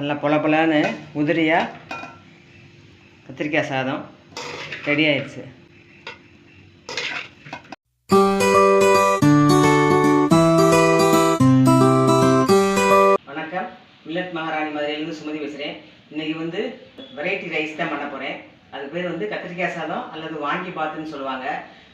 நல்லா பொல பொலன்னு உதிரியாக கத்திரிக்காய் சாதம் ரெடி ஆயிடுச்சு. வணக்கம். மில்லட் மகாராணி மதுரையிலேருந்து சுமதி பேசுகிறேன் இன்னைக்கு வந்து வெரைட்டி ரைஸ் தான் பண்ண போகிறேன் அது பேர் வந்து கத்திரிக்காய் சாதம் அல்லது வாங்கி பாத்துன்னு சொல்லுவாங்க.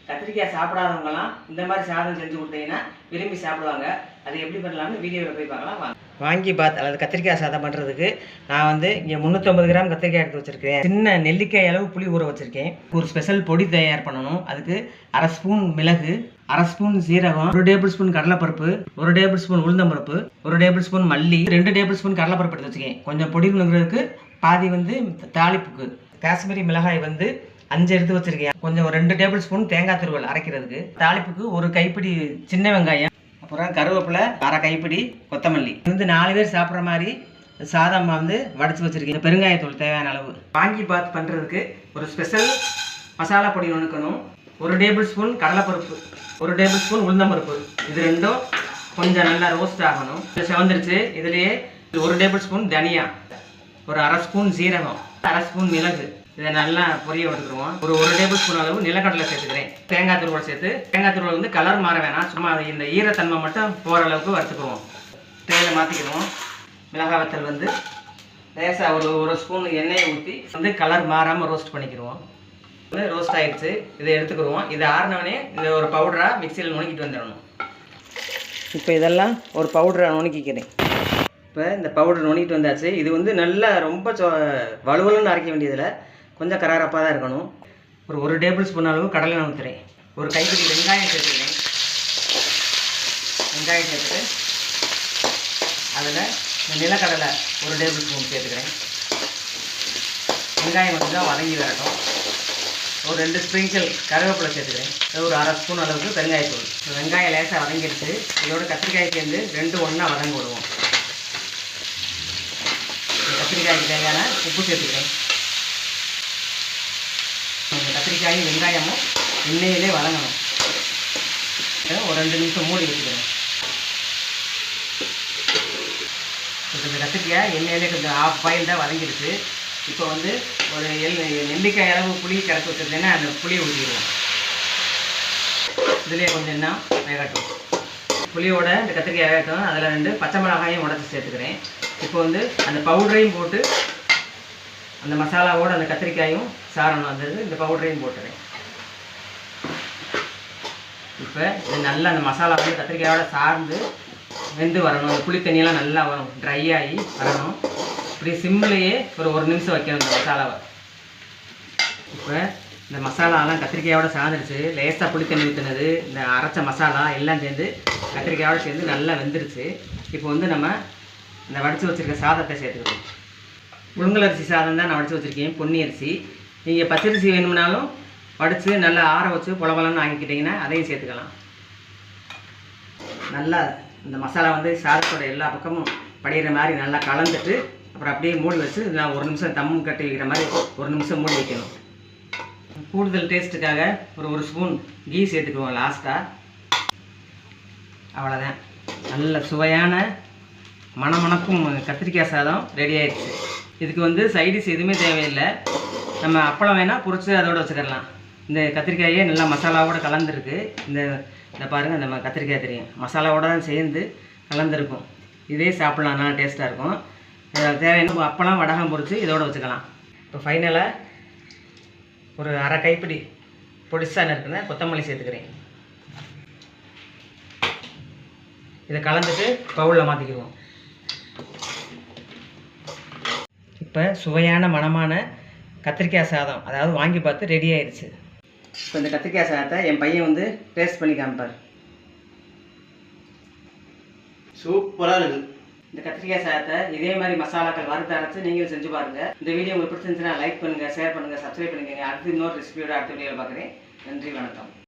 கத்திரிக்காய் சாப்பிடாதவங்கலாம் இந்த மாதிரி சாதம் செஞ்சு கொடுத்தீங்கன்னா விரும்பி சாப்பிடுவாங்க. அது எப்படி பண்ணலாம்னு வீடியோவில் போய் பார்க்கலாம். வாங்க. வாங்கி பாத் அல்லது கத்திரிக்காய் சாதம் பண்ணுறதுக்கு நான் வந்து இங்கே முந்நூற்றம்பது கிராம் கத்திரிக்காய் எடுத்து வச்சுருக்கேன் சின்ன நெல்லிக்காய் அளவு புளி ஊற வச்சுருக்கேன். ஒரு ஸ்பெஷல் பொடி தயார் பண்ணணும். அதுக்கு அரை ஸ்பூன் மிளகு அரை ஸ்பூன் சீரகம் ஒரு டேபிள் ஸ்பூன் கடலைப்பருப்பு ஒரு டேபிள் ஸ்பூன் உளுந்தம்பருப்பு ஒரு டேபிள் ஸ்பூன் மல்லி ரெண்டு டேபிள் ஸ்பூன் கடலைப்பருப்பு எடுத்து வச்சுக்கேன் கொஞ்சம் பொடி நுங்குறதுக்கு பாதி வந்து தாளிப்புக்கு. காஷ்மீரி மிளகாய் வந்து அஞ்சு எடுத்து வச்சிருக்கேன். கொஞ்சம் ரெண்டு டேபிள் ஸ்பூன் தேங்காய் துருவல் அரைக்கிறதுக்கு. தாளிப்புக்கு ஒரு கைப்பிடி சின்ன வெங்காயம் அப்புறம் கருவேப்பிலை அரை கைப்பிடி கொத்தமல்லி. இது வந்து நாலு பேர் சாப்பிட்ற மாதிரி சாதம் வந்து வடைச்சி வச்சுருக்கீங்க. பெருங்காயத்தூள் தேவையான அளவு. வாங்கி பாத் பண்ணுறதுக்கு ஒரு ஸ்பெஷல் மசாலா பொடி நுணுக்கணும் ஒரு டேபிள் ஸ்பூன் கடலைப்பருப்பு ஒரு டேபிள் ஸ்பூன் உளுந்தம்பருப்பு. இது ரெண்டும் கொஞ்சம் நல்லா ரோஸ்ட் ஆகணும். இது செவந்துருச்சு. இதுலேயே ஒரு டேபிள் ஸ்பூன் தனியா ஒரு அரை ஸ்பூன் சீரகம் அரை ஸ்பூன் மிளகு. இதை நல்லா பொரிய விட்டுக்குருவோம். ஒரு ஒரு டேபிள் ஸ்பூன் அளவு நிலக்கடலை சேர்த்துக்கிறேன். தேங்காய் துருவல் சேர்த்து தேங்காய் துருவல் வந்து கலர் மாற வேணாம். சும்மா இந்த ஈரத்தன்மை மட்டும் போகிற அளவுக்கு வறுத்துக்குருவோம். தேயிலை மாற்றிக்கிடுவோம் மிளகாய் வத்தல் வந்து லேசாக ஒரு ஒரு ஸ்பூன் எண்ணெயை ஊற்றி வந்து கலர் மாறாமல் ரோஸ்ட் பண்ணிக்கிடுவோம். வந்து ரோஸ்ட் ஆகிடுச்சு இதை எடுத்துக்கிடுவோம். இதை ஆறினவனே இதை ஒரு பவுடராக மிக்சியில் நுணுக்கிட்டு வந்துடணும். இப்போ இதெல்லாம் ஒரு பவுடரை நுணுக்கிக்கிறேன். இப்போ இந்த பவுடர் நுணுக்கிட்டு வந்தாச்சு. இது வந்து நல்லா ரொம்ப சொ வலுவலுன்னு அரைக்க வேண்டியதில்லை. கொஞ்சம் கராரப்பாக தான் இருக்கணும். ஒரு ஒரு டேபிள் ஸ்பூன் அளவு கடலை ஊற்றுறேன் ஒரு கைப்பிடி வெங்காயம் சேர்த்துக்கிறேன். வெங்காயம் சேர்த்துட்டு அதில் இந்த நிலக்கடலை ஒரு டேபிள் ஸ்பூன் சேர்த்துக்கிறேன். வெங்காயம் கொஞ்சம் வதங்கி வரட்டும். ஒரு ரெண்டு ஸ்ப்ரிங்கிள் கருவேப்பிலை சேர்த்துக்கிறேன். ஒரு அரை ஸ்பூன் அளவுக்கு பெருங்காயத்தூள். வெங்காயம் லேசாக வதங்கிடுச்சு. இதோட கத்திரிக்காய் சேர்ந்து ரெண்டு ஒன்றா வதங்க விடுவோம். கத்திரிக்காய்க்கு தேவையான உப்பு சேர்த்துக்கிறேன் இந்த கத்திரிக்காயும் வெங்காயமும் எண்ணெயிலே வதங்கணும். ஒரு ரெண்டு நிமிஷம் மூடி வச்சுக்கிறேன் இப்போ இந்த கத்திரிக்காய் எண்ணெயிலே கொஞ்சம் ஆஃப் பாயில்டாக வதங்கிடுச்சு. இப்போ வந்து ஒரு எல் நெல்லிக்காய் அளவு புளி கிடச்சி வச்சுருந்தேன்னா அந்த புளியை ஊற்றிடுவோம் இதுலேயே கொஞ்சம் என்ன வேகட்டும். புளியோட இந்த கத்திரிக்காய் வேகட்டும். அதில் ரெண்டு பச்சை மிளகாயும் உடச்சி சேர்த்துக்கிறேன். இப்போ வந்து அந்த பவுடரையும் போட்டு அந்த மசாலாவோட அந்த கத்திரிக்காயும் சாரணும் அந்த இந்த பவுடரையும் போட்டுறேன். இப்போ இது நல்லா அந்த மசாலா வந்து கத்திரிக்காயோட சார்ந்து வெந்து வரணும். அந்த புளி தண்ணியெல்லாம் நல்லா வரும். ட்ரை ஆகி வரணும். இப்படி சிம்லேயே ஒரு ஒரு நிமிஷம் வைக்கணும் இந்த மசாலாவை. இப்போ இந்த மசாலாலாம் கத்திரிக்காயோட சார்ந்துருச்சு லேசாக புளி தண்ணி ஊற்றினது இந்த அரைச்ச மசாலா எல்லாம் சேர்ந்து கத்திரிக்காயோட சேர்ந்து நல்லா வெந்துருச்சு. இப்போ வந்து நம்ம இந்த வடித்து வச்சுருக்க சாதத்தை சேர்த்துக்கணும். புழுங்கல் அரிசி சாதம் தான் நான் வடித்து வச்சுருக்கேன் பொன்னி அரிசி நீங்கள் பச்சரிசி வேணும்னாலும் வடித்து நல்லா ஆற வச்சு புலவலன்னு வாங்கிக்கிட்டிங்கன்னா அதையும் சேர்த்துக்கலாம். நல்லா இந்த மசாலா வந்து சாதத்தோட எல்லா பக்கமும் படிகிற மாதிரி நல்லா கலந்துட்டு அப்புறம் அப்படியே மூடி வச்சு நான் ஒரு நிமிஷம் தம் கட்டி வைக்கிற மாதிரி ஒரு நிமிஷம் மூடி வைக்கணும். கூடுதல் டேஸ்ட்டுக்காக ஒரு ஒரு ஸ்பூன் கீ சேர்த்துக்குவோம் லாஸ்ட்டாக அவ்வளோதான் நல்ல சுவையான மணமணக்கும் கத்திரிக்காய் சாதம் ரெடி ஆயிடுச்சு. இதுக்கு வந்து சைடிஷ் எதுவுமே தேவையில்லை. நம்ம அப்பளம் வேணால் பொறிச்சு அதோட வச்சுக்கிடலாம் இந்த கத்திரிக்காயே நல்லா மசாலாவோடு கலந்துருக்கு. இந்த இந்த பாருங்கள் நம்ம கத்திரிக்காய் தெரியும். மசாலாவோடு தான் சேர்ந்து கலந்துருக்கும். இதே சாப்பிட்லாம் நல்லா டேஸ்ட்டாக இருக்கும். இதில் தேவையான அப்பளம் வடகம் பொறிச்சு இதோடு வச்சுக்கலாம். இப்போ ஃபைனலாக ஒரு அரை கைப்பிடி பொடிசாக நறுக்குன கொத்தமல்லி சேர்த்துக்கிறேன். இதை கலந்துட்டு பவுலில் மாற்றிக்கிடுவோம் இப்போ சுவையான மணமான கத்திரிக்காய் சாதம் அதாவது வாங்கி பார்த்து ரெடி ஆயிடுச்சு இப்போ இந்த கத்திரிக்காய் சாதத்தை என் பையன் வந்து டேஸ்ட் பண்ணி காமிப்பார். சூப்பராக இருக்குது இந்த கத்திரிக்காய் சாதத்தை இதே மாதிரி மசாலாக்கள் வறுத்து அரைச்சு நீங்களும் செஞ்சு பாருங்க. இந்த வீடியோ உங்களுக்கு பிடிச்சிருந்துச்சுன்னா லைக் பண்ணுங்க ஷேர் பண்ணுங்க சப்ஸ்கிரைப் பண்ணுங்க. அடுத்து இன்னொரு ரெசிபியோட அடுத்த வீடியோவில் பார்க்குறேன் நன்றி வணக்கம்.